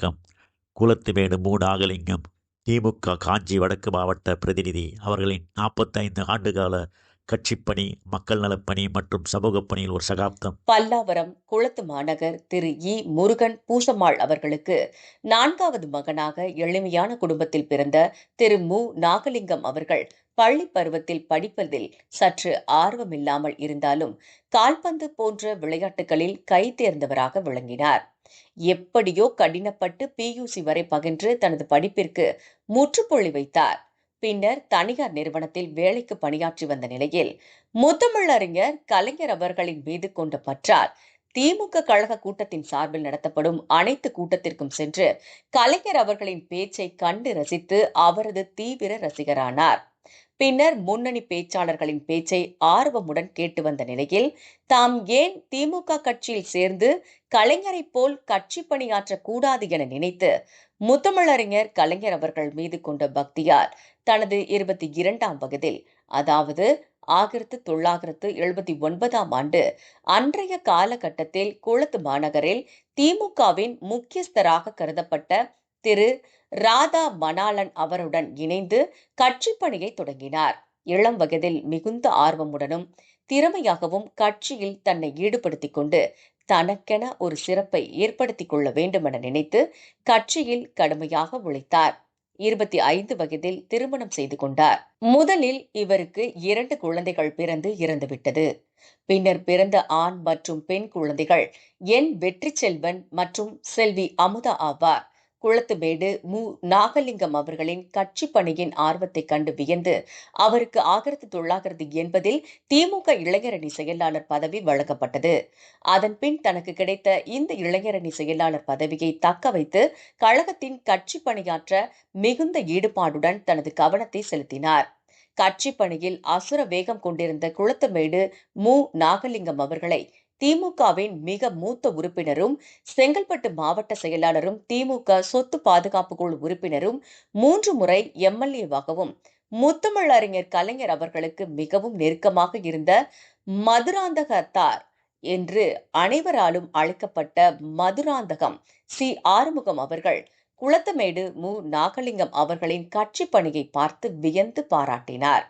வணக்கம் குளத்துமேடு மு நாகலிங்கம் திமுக காஞ்சி வடக்கு மாவட்ட பிரதிநிதி அவர்களின் நாற்பத்தைந்து ஆண்டுகால கட்சிப்பணி மக்கள் நலப்பணி மற்றும் சமூக பணியில் ஒரு சகாப்தம். பல்லாவரம் குளத்து மாநகர் திரு இ. முருகன் பூசம்மாள் அவர்களுக்கு நான்காவது மகனாக எளிமையான குடும்பத்தில் பிறந்த திரு மு. நாகலிங்கம் அவர்கள் பள்ளி பருவத்தில் படிப்பதில் சற்று ஆர்வமில்லாமல் இருந்தாலும் கால்பந்து போன்ற விளையாட்டுகளில் கை தேர்ந்தவராக விளங்கினார். எப்படியோ கடினப்பட்டு பியூசி வரை பகின்று தனது படிப்பிற்கு முற்றுப்புள்ளி வைத்தார். பின்னர் தனியார் நிறுவனத்தில் வேலைக்கு பணியாற்றி வந்த நிலையில் முத்தமிழறிஞர் கலைஞர் அவர்களின் மீது கொண்ட பற்றால் திமுக கழக கூட்டத்தின் சார்பில் நடத்தப்படும் அனைத்து கூட்டத்திற்கும் சென்று கலைஞர் அவர்களின் பேச்சை கண்டு ரசித்து அவரது தீவிர ரசிகரானார். பின்னர் முன்னணி பேச்சாளர்களின் பேச்சை ஆர்வமுடன் கேட்டு வந்த நிலையில் தாம் ஏன் திமுக கட்சியில் சேர்ந்து கலைஞரைப் போல் கட்சி பணியாற்ற கூடாது என நினைத்து முத்தமிழறிஞர் கலைஞர் அவர்கள் மீது கொண்ட பக்தியார் தனது இருபத்தி இரண்டாம் வகுதில் அதாவது ஆயிரத்து தொள்ளாயிரத்து எழுபத்தி ஒன்பதாம் ஆண்டு அன்றைய காலகட்டத்தில் குளத்து மாநகரில் திமுகவின் முக்கியஸ்தராக கருதப்பட்ட திரு. ராதா மணாலன் அவருடன் இணைந்து கட்சி பணியை தொடங்கினார். இளம் வயதில் மிகுந்த ஆர்வமுடனும் திறமையாகவும் கட்சியில் தன்னை ஈடுபடுத்திக் கொண்டு தனக்கென ஒரு சிறப்பை ஏற்படுத்திக் கொள்ள வேண்டும் என நினைத்து கட்சியில் கடுமையாக உழைத்தார். இருபத்தி ஐந்து வயதில் திருமணம் செய்து கொண்டார். முதலில் இவருக்கு இரண்டு குழந்தைகள் பிறந்து இறந்துவிட்டது. பின்னர் பிறந்த ஆண் மற்றும் பெண் குழந்தைகள் என் வெற்றி செல்வன் மற்றும் செல்வி அமுதா ஆவார். குளத்துமேடு மு நாகலிங்கம் அவர்களின் கட்சி பணியின் ஆர்வத்தை கண்டு வியந்து அவருக்கு ஆயிரத்தி தொள்ளாயிரத்தி என்பதில் திமுக இளைஞரணி செயலாளர் பதவி வழங்கப்பட்டது. அதன்பின் தனக்கு கிடைத்த இந்த இளைஞரணி செயலாளர் பதவியை தக்க வைத்து கழகத்தின் கட்சி பணியாற்ற மிகுந்த ஈடுபாடுடன் தனது கவனத்தை செலுத்தினார். கட்சி பணியில் அசுர வேகம் கொண்டிருந்த குளத்துமேடு மு நாகலிங்கம் அவர்களை திமுகவின் மிக மூத்த உறுப்பினரும் செங்கல்பட்டு மாவட்ட செயலாளரும் திமுக சொத்து பாதுகாப்பு குழு உறுப்பினரும் மூன்று முறை எம்எல்ஏவாகவும் முத்தமிழ் அறிஞர் கலைஞர் அவர்களுக்கு மிகவும் நெருக்கமாக இருந்த மதுராந்தகத்தார் என்று அனைவராலும் அழைக்கப்பட்ட மதுராந்தகம் சி. ஆறுமுகம் அவர்கள் குளத்தமேடு மு. நாகலிங்கம் அவர்களின் கட்சி பணியை பார்த்து வியந்து பாராட்டினார்.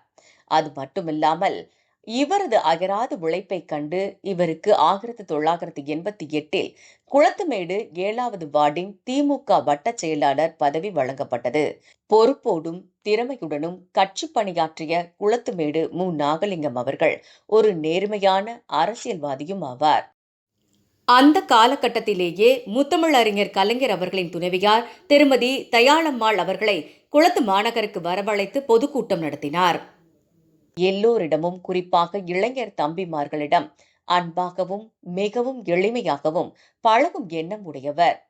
அது மட்டுமில்லாமல் இவரது அகராத உழைப்பைக் கண்டு இவருக்கு ஆயிரத்தி தொள்ளாயிரத்தி எண்பத்தி எட்டில் குளத்துமேடு ஏழாவது வார்டின் திமுக வட்ட செயலாளர் பதவி வழங்கப்பட்டது. பொறுப்போடும் திறமையுடனும் கட்சி பணியாற்றிய குளத்துமேடு மு. நாகலிங்கம் அவர்கள் ஒரு நேர்மையான அரசியல்வாதியும் ஆவார். அந்த காலகட்டத்திலேயே முத்தமிழறிஞர் கலைஞர் அவர்களின் துணைவியார் திருமதி தயாளம்மாள் அவர்களை குளத்து மாநகருக்கு வரவழைத்து பொதுக்கூட்டம் நடத்தினார். எல்லோரிடமும் குறிப்பாக இளைஞர் தம்பிமார்களிடம் அன்பாகவும் மிகவும் எளிமையாகவும் பழகும் எண்ணம் உடையவர்.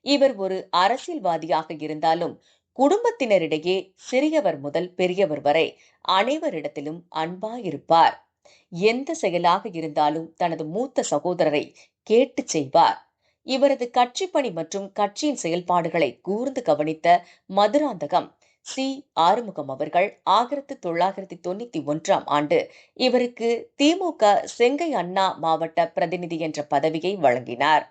இவர் ஒரு அரசியல்வாதியாக இருந்தாலும் குடும்பத்தினரிடையே சிறியவர் முதல் பெரியவர் வரை அனைவரிடத்திலும் அன்பாயிருப்பார். எந்த செயலாக இருந்தாலும் தனது மூத்த சகோதரரை கேட்டு செய்வார். இவரது கட்சி பணி மற்றும் கட்சியின் செயல்பாடுகளை கூர்ந்து கவனித்த மதுராந்தகம் சி. ஆறுமுகம் அவர்கள் ஆயிரத்தி தொள்ளாயிரத்தி தொண்ணூத்தி ஒன்றாம் ஆண்டு இவருக்கு திமுக செங்கை அண்ணா மாவட்ட பிரதிநிதி என்ற பதவியை வழங்கினார்.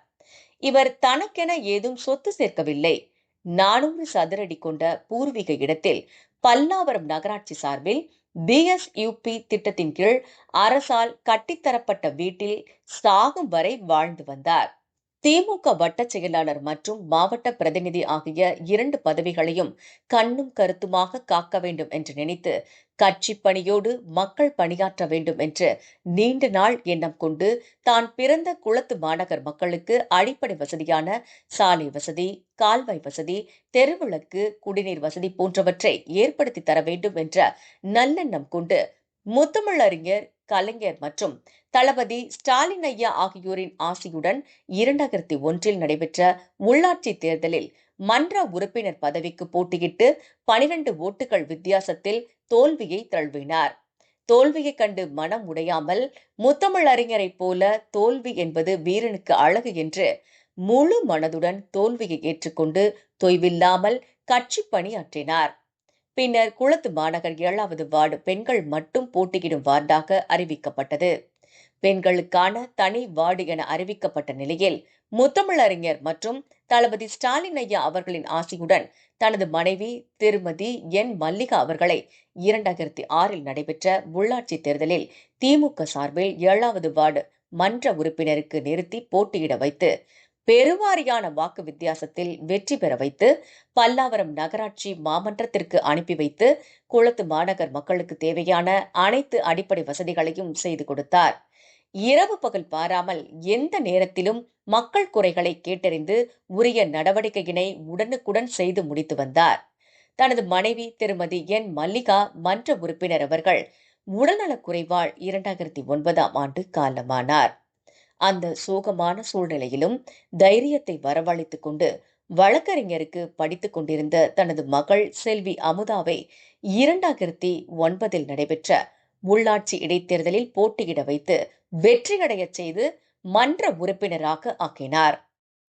இவர் தனக்கென ஏதும் சொத்து சேர்க்கவில்லை. நானூறு சதுரடி கொண்ட பூர்வீக இடத்தில் பல்லாவரம் நகராட்சி சார்பில் பிஎஸ்யூபி திட்டத்தின் கீழ் அரசால் கட்டித்தரப்பட்ட வீட்டில் சாகும் வரை வாழ்ந்து வந்தார். திமுக வட்ட செயலாளர் மற்றும் மாவட்ட பிரதிநிதி ஆகிய இரண்டு பதவிகளையும் கண்ணும் கருத்துமாக காக்க வேண்டும் என்று நினைத்து கட்சி பணியோடு மக்கள் பணியாற்ற வேண்டும் என்று நீண்ட நாள் எண்ணம் கொண்டு தான் பிறந்த குளத்து மாநகர் மக்களுக்கு அடிப்படை வசதியான சாலை வசதி கால்வாய் வசதி தெருவிளக்கு குடிநீர் வசதி போன்றவற்றை ஏற்படுத்தி தர வேண்டும் என்ற நல்லெண்ணம் கொண்டு முத்தமிழறிஞர் கலைஞர் மற்றும் தளபதி ஸ்டாலின் ஐயா ஆகியோரின் ஆசியுடன் இரண்டாயிரத்தி ஒன்றில் நடைபெற்ற உள்ளாட்சி தேர்தலில் மன்ற உறுப்பினர் பதவிக்கு போட்டியிட்டு பனிரெண்டு ஓட்டுகள் வித்தியாசத்தில் தோல்வியை தழுவினார். தோல்வியைக் கண்டு மனம் உடையாமல் முத்தமிழ் அறிஞரைப் போல தோல்வி என்பது வீரனுக்கு அழகு என்று முழு மனதுடன் தோல்வியை ஏற்றுக்கொண்டு தொய்வில்லாமல் கட்சி பணியாற்றினார். பின்னர் குளத்து மாநகர் ஏழாவது வார்டு பெண்கள் மட்டும் போட்டியிடும் வார்டாக அறிவிக்கப்பட்டது. பெண்களுக்கான தனி வார்டு என அறிவிக்கப்பட்ட நிலையில் முத்தமிழறிஞர் மற்றும் தளபதி ஸ்டாலின் ஐயா அவர்களின் ஆசியுடன் தனது மனைவி திருமதி என் மல்லிகா அவர்களை இரண்டாயிரத்தி ஆறில் நடைபெற்ற உள்ளாட்சி தேர்தலில் திமுக சார்பில் ஏழாவது வார்டு மன்ற உறுப்பினருக்கு நிறுத்தி போட்டியிட வைத்து பெருவாரியான வாக்கு வித்தியாசத்தில் வெற்றி பெற வைத்து பல்லாவரம் நகராட்சி மாமன்றத்திற்கு அனுப்பி வைத்து குளத்து மாநகர் மக்களுக்கு தேவையான அனைத்து அடிப்படை வசதிகளையும் செய்து கொடுத்தார். இரவு பகல் பாராமல் எந்த நேரத்திலும் மக்கள் குறைகளை கேட்டறிந்து உரிய நடவடிக்கையினை உடனுக்குடன் செய்து முடித்து வந்தார். தனது மனைவி திருமதி என். மல்லிகா மன்ற உறுப்பினர் அவர்கள் உடல்நலக் குறைவால் இரண்டாயிரத்தி ஒன்பதாம் ஆண்டு காலமானார். அந்த சோகமான சூழ்நிலையிலும் தைரியத்தை வரவழைத்துக் கொண்டு வழக்கறிஞருக்கு படித்துக் கொண்டிருந்த தனது மகள் செல்வி அமுதாவை இரண்டாயிரத்தி ஒன்பதில் நடைபெற்ற உள்ளாட்சி இடைத்தேர்தலில் போட்டியிட வைத்து வெற்றியடையச் செய்து மன்ற உறுப்பினராக ஆக்கினார்.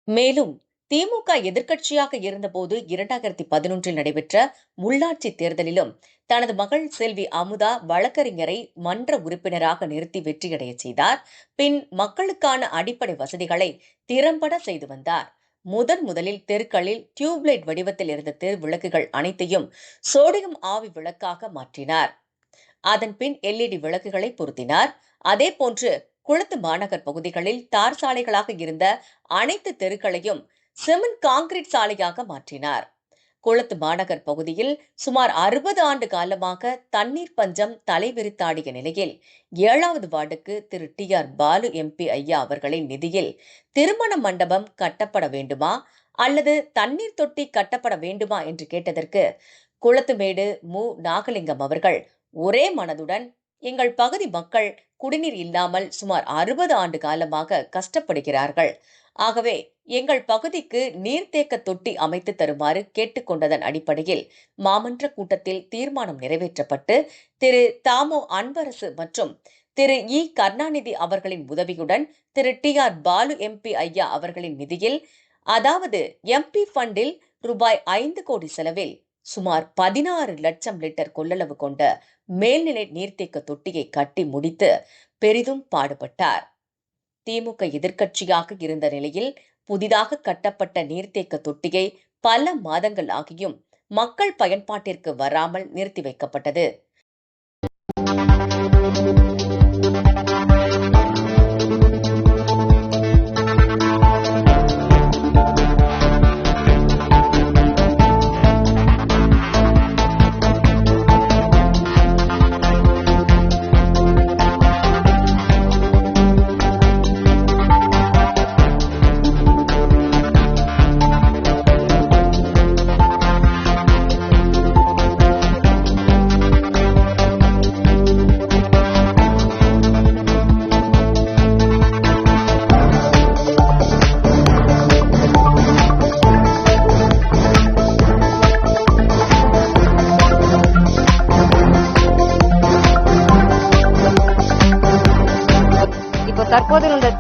மேலும் திமுக எதிர்க்கட்சியாக இருந்தபோது இரண்டாயிரத்தி பதினொன்றில் நடைபெற்ற உள்ளாட்சி தேர்தலிலும் தனது மகள் செல்வி அமுதா வழக்கறிஞரை மன்ற உறுப்பினராக நிறுத்தி வெற்றியடையச் செய்தார். பின் மக்களுக்கான அடிப்படை வசதிகளை திறம்பட செய்து வந்தார். முதன் முதலில் தெருக்களில் டியூப்லைட் வடிவத்தில் இருந்த தெரு விளக்குகள் அனைத்தையும் சோடியம் ஆவி விளக்காக மாற்றினார். அதன் பின் எல்இடி விளக்குகளை பொருத்தினார். அதே போன்று குளத்து மாநகர் பகுதிகளில் தார் சாலைகளாக இருந்த அனைத்து தெருக்களையும் சிமெண்ட் காங்கிரீட் சாலையாக மாற்றினார். குளத்து மாநகர் பகுதியில் சுமார் அறுபது ஆண்டு காலமாக தண்ணீர் பஞ்சம் தலைவிரித்தாடிய நிலையில் ஏழாவது வார்டுக்கு Thiru. T. R. Baalu MP ஐயா அவர்களின் நிதியில் திருமண மண்டபம் கட்டப்பட வேண்டுமா? அல்லது தண்ணீர் தொட்டி கட்டப்பட வேண்டுமா? என்று கேட்டதற்கு குளத்துமேடு மு. நாகலிங்கம் அவர்கள் ஒரே மனதுடன் எங்கள் பகுதி மக்கள் குடிநீர் இல்லாமல் சுமார் அறுபது ஆண்டு காலமாக கஷ்டப்படுகிறார்கள். ஆகவே எங்கள் பகுதிக்கு நீர்த்தேக்க தொட்டி அமைத்து தருமாறு கேட்டுக்கொண்டதன் அடிப்படையில் மாமன்ற கூட்டத்தில் தீர்மானம் நிறைவேற்றப்பட்டு திரு. தாமோ அன்பரசு மற்றும் திரு. இ. கருணாநிதி அவர்களின் உதவியுடன் Thiru. T. R. Baalu MP ஐயா அவர்களின் நிதியில் அதாவது எம்பி ஃபண்டில் ரூபாய் ஐந்து கோடி செலவில் சுமார் பதினாறு லட்சம் லிட்டர் கொள்ளளவு கொண்ட மேல்நிலை நீர்த்தேக்க தொட்டியை கட்டி முடித்து பெரிதும் பாடுபட்டார். திமுக எதிர்க்கட்சியாக இருந்த நிலையில் புதிதாக கட்டப்பட்ட நீர்த்தேக்க தொட்டியை பல மாதங்கள் ஆகியும் மக்கள் பயன்பாட்டிற்கு வராமல் நிறுத்தி வைக்கப்பட்டது.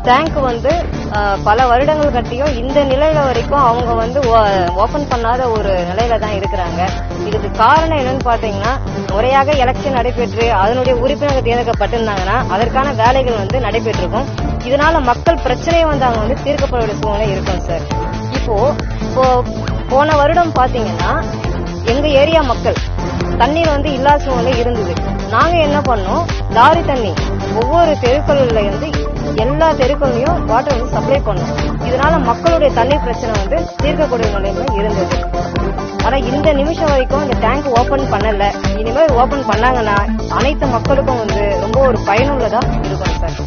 டேங்க் வந்து பல வருடங்கள் கட்டியும் இந்த நிலையில வரைக்கும் அவங்க வந்து ஓபன் பண்ணாத ஒரு நிலையில தான் இருக்கிறாங்க. இதுக்கு காரணம் என்னன்னு பாத்தீங்கன்னா முறையாக எலெக்ஷன் நடைபெற்று அதனுடைய உறுப்பினர்கள் தேர்ந்தெடுக்கப்பட்டிருந்தாங்கன்னா அதற்கான வேலைகள் வந்து நடைபெற்றிருக்கும். இதனால மக்கள் பிரச்சனையை வந்து அவங்க வந்து தீர்க்கப்பட வேண்டிய சூழ்நிலை இருக்கும் சார் இப்போ இப்போ போன வருடம் பாத்தீங்கன்னா எங்க ஏரியா மக்கள் தண்ணீர் வந்து இல்லாத சூழ்நிலை இருந்தது. நாங்க என்ன பண்ணோம்? லாரி தண்ணி ஒவ்வொரு தெருக்கள்ல இருந்து எல்லா தெருக்களையும் வாட்டர் வந்து சப்ளை பண்ணும் இதனால மக்களுடைய தண்ணீர் பிரச்சனை வந்து தீர்க்கக்கூடிய நிலையில இருந்தது. ஆனா இந்த நிமிஷம் வரைக்கும் இந்த டேங்க் ஓபன் பண்ணல. இனிமேல் ஓபன் பண்ணாங்கன்னா அனைத்து மக்களுக்கும் வந்து ரொம்ப ஒரு பயனுள்ளதா இருக்கும் சார்.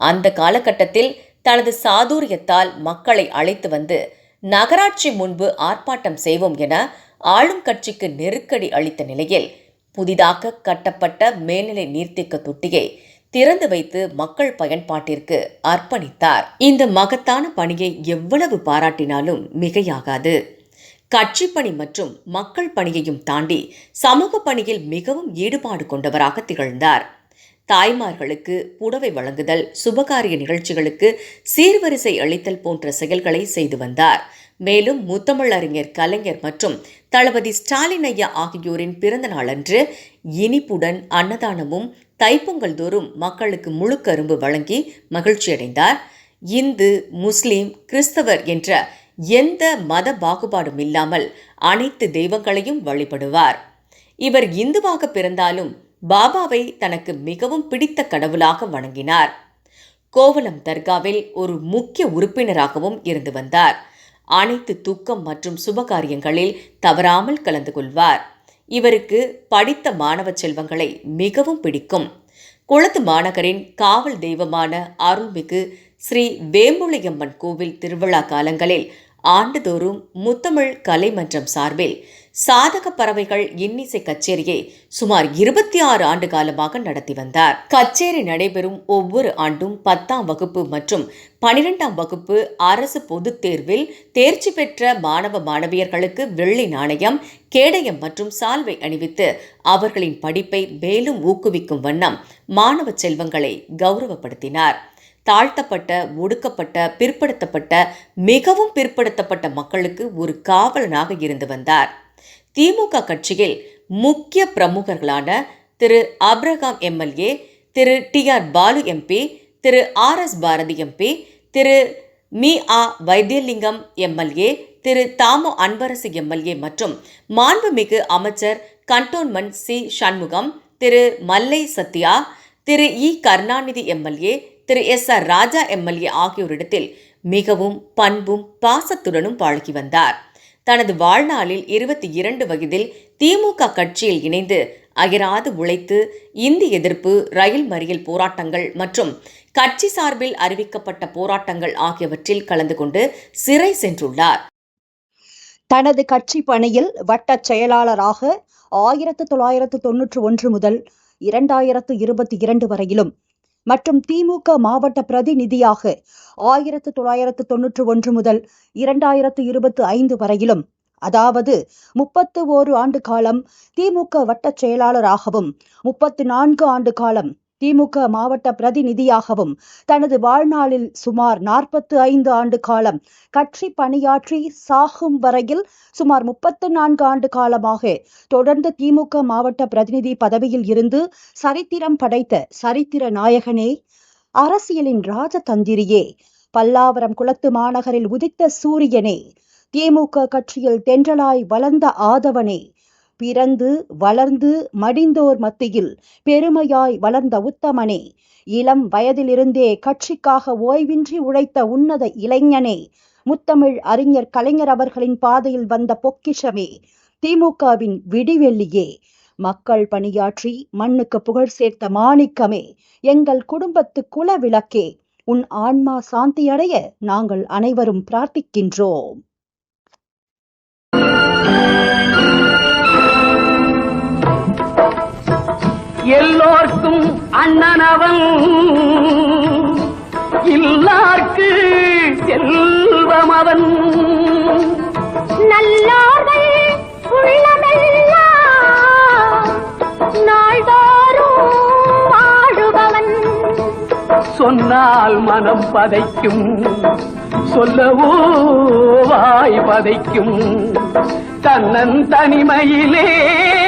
அந்த காலகட்டத்தில் தனது சாதுரியத்தால் மக்களை அழைத்து வந்து நகராட்சி முன்பு ஆர்ப்பாட்டம் செய்வோம் என ஆளும் கட்சிக்கு நெருக்கடி அளித்த நிலையில் புதிதாக கட்டப்பட்ட மேல்நிலை நீர்த்தேக்க தொட்டியை திறந்து வைத்து மக்கள் பயன்பாட்டிற்கு அர்ப்பணித்தார். இந்த மகத்தான பணியை எவ்வளவு பாராட்டினாலும் மிகையாகாது. கட்சி பணி மற்றும் மக்கள் பணியையும் தாண்டி சமூக பணியில் மிகவும் ஈடுபாடு கொண்டவராக திகழ்ந்தார். தாய்மார்களுக்கு புடவை வழங்குதல் சுபகாரிய நிகழ்ச்சிகளுக்கு சீர்வரிசை அளித்தல் போன்ற செயல்களை செய்து வந்தார். மேலும் முத்தமிழறிஞர் கலைஞர் மற்றும் தளபதி ஸ்டாலின் ஐயா ஆகியோரின் பிறந்த நாளன்று இனிப்புடன் அன்னதானமும் தைப்பொங்கல் தோறும் மக்களுக்கு முழு கரும்பு வழங்கி மகிழ்ச்சியடைந்தார். இந்து முஸ்லிம் கிறிஸ்தவர் என்ற எந்த மத பாகுபாடும் இல்லாமல் அனைத்து தெய்வங்களையும் வழிபடுவார். இவர் இந்துவாக பிறந்தாலும் பாபாவை தனக்கு மிகவும் பிடித்த கடவுளாக வணங்கினார். கோவலம் தர்காவில் ஒரு முக்கிய உறுப்பினராகவும் இருந்து வந்தார். அனைத்து துக்கம் மற்றும் சுபகாரியங்களில் தவறாமல் கலந்து கொள்வார். இவருக்கு படித்த மாணவ செல்வங்களை மிகவும் பிடிக்கும். குளத்து மாநகரின் காவல் தெய்வமான அருள்மிகு ஸ்ரீ வேம்புளையம்மன் கோவில் திருவிழா காலங்களில் ஆண்டுதோறும் முத்தமிழ் கலைமன்றம் சார்பில் சாதக பறவைகள் இன்னிசை கச்சேரியை சுமார் இருபத்தி ஆறு ஆண்டு காலமாக நடத்தி வந்தார். கச்சேரி நடைபெறும் ஒவ்வொரு ஆண்டும் பத்தாம் வகுப்பு மற்றும் பனிரெண்டாம் வகுப்பு அரசு பொதுத் தேர்வில் தேர்ச்சி பெற்ற மாணவ மாணவியர்களுக்கு வெள்ளி நாணயம் கேடயம் மற்றும் சால்வை அணிவித்து அவர்களின் படிப்பை மேலும் ஊக்குவிக்கும் வண்ணம் மாணவ செல்வங்களை கௌரவப்படுத்தினார். தாழ்த்தப்பட்ட ஒடுக்கப்பட்ட பிற்படுத்தப்பட்ட மிகவும் பிற்படுத்தப்பட்ட மக்களுக்கு ஒரு காவலனாக இருந்து வந்தார். திமுக கட்சியில் முக்கிய பிரமுகர்களான Thiru Abraham MLA Thiru T R Baalu MP Thiru R S Bharathi MP Thiru me ஆ வைத்தியலிங்கம் எம்எல்ஏ திரு தாமு அன்பரசு எம்எல்ஏ மற்றும் மாண்புமிகு அமைச்சர் cantonment C Shanmugam Thiru Mallai Sathya Thiru E Karunanidhi MLA Thiru S R Raja MLA ஆகியோரிடத்தில் மிகவும் பண்பும் பாசத்துடனும் பழகி வந்தார். தனது வாழ்நாளில் இருபத்தி இரண்டு வயதில் திமுக கட்சியில் இணைந்து அயராது உழைத்து இந்தி எதிர்ப்பு ரயில் மறியல் போராட்டங்கள் மற்றும் கட்சி சார்பில் அறிவிக்கப்பட்ட போராட்டங்கள் ஆகியவற்றில் கலந்து கொண்டு சிறை சென்றுள்ளார். தனது கட்சி பணியில் வட்ட செயலாளராக ஆயிரத்து தொள்ளாயிரத்து தொன்னூற்று ஒன்று முதல் இரண்டாயிரத்து இருபத்தி இரண்டு வரையிலும் மற்றும் திமுக மாவட்ட பிரதிநிதியாக ஆயிரத்து தொள்ளாயிரத்து தொன்னூற்று ஒன்று முதல் இரண்டாயிரத்து இருபத்து ஐந்து வரையிலும் அதாவது முப்பத்து ஓரு ஆண்டு காலம் திமுக வட்டச் செயலாளராகவும் முப்பத்து நான்கு ஆண்டு காலம் திமுக மாவட்ட பிரதிநிதியாகவும் தனது வாழ்நாளில் சுமார் நாற்பத்து ஐந்து ஆண்டு காலம் கட்சி பணியாற்றி சாகும் வரையில் சுமார் முப்பத்து நான்கு ஆண்டு காலமாக தொடர்ந்து திமுக மாவட்ட பிரதிநிதி பதவியில் இருந்து சரித்திரம் படைத்த சரித்திர நாயகனே அரசியலின் ராஜதந்திரியே பல்லாவரம் குளத்து மாநகரில் உதித்த சூரியனே திமுக கட்சியில் தென்றலாய் வளர்ந்த ஆதவனே பிறந்து வளர்ந்து மடிந்தோர் மத்தியில் பெருமையாய் வளர்ந்த உத்தமனே இளம் வயதிலிருந்தே கட்சிக்காக ஓய்வின்றி உழைத்த உன்னத இளைஞனே முத்தமிழ் அறிஞர் கலைஞர் அவர்களின் பாதையில் வந்த பொக்கிஷமே திமுகவின் விடிவெள்ளியே. மக்கள் பணியாற்றி மண்ணுக்கு புகழ் சேர்த்த மாணிக்கமே எங்கள் குடும்பத்து குல விளக்கே உன் ஆன்மா சாந்தியடைய நாங்கள் அனைவரும் பிரார்த்திக்கின்றோம். எல்லோர்க்கும் அண்ணனவன். இல்லார்க்கு செல்வம் அவன் நல்லார்கள் சொன்னால் மனம் பதைக்கும். சொல்லவோ வாய் பதைக்கும். தன்னன் தனிமையிலே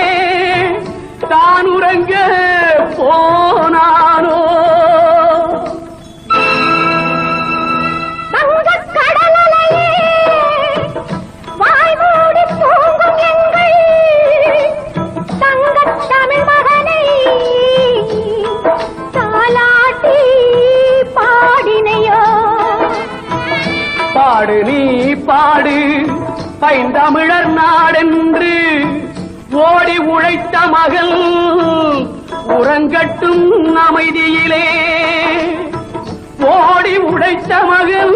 நாடு பைந்தமிழர் நாடென்று ஓடி உழைத்த மகள் உறங்கட்டும் அமைதியிலே. ஓடி உழைத்த மகள்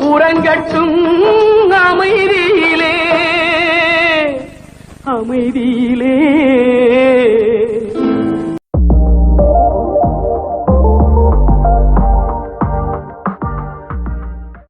உறங்கட்டும் அமைதியிலே. அமைதியிலே.